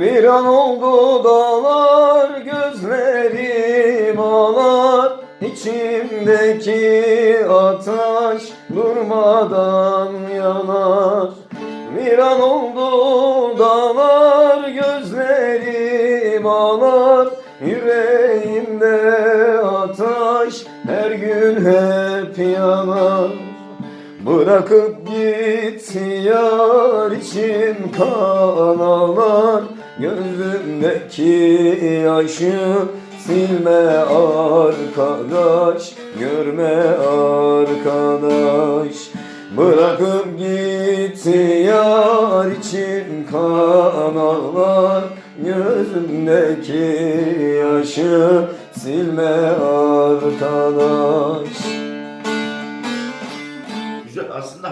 Viran oldu dağlar gözlerim ağlar. İçimdeki ateş durmadan yanar. Viran oldu dağlar gözlerim ağlar. Yüreğimde ateş her gün hep yanar Bırakıp git yar için kan ağlar Gözümdeki yaşı silme arkadaş Görme arkadaş. Bırakıp git yar için kan ağlar Gözümdeki yaşı silme arkadaş Güzel. Aslında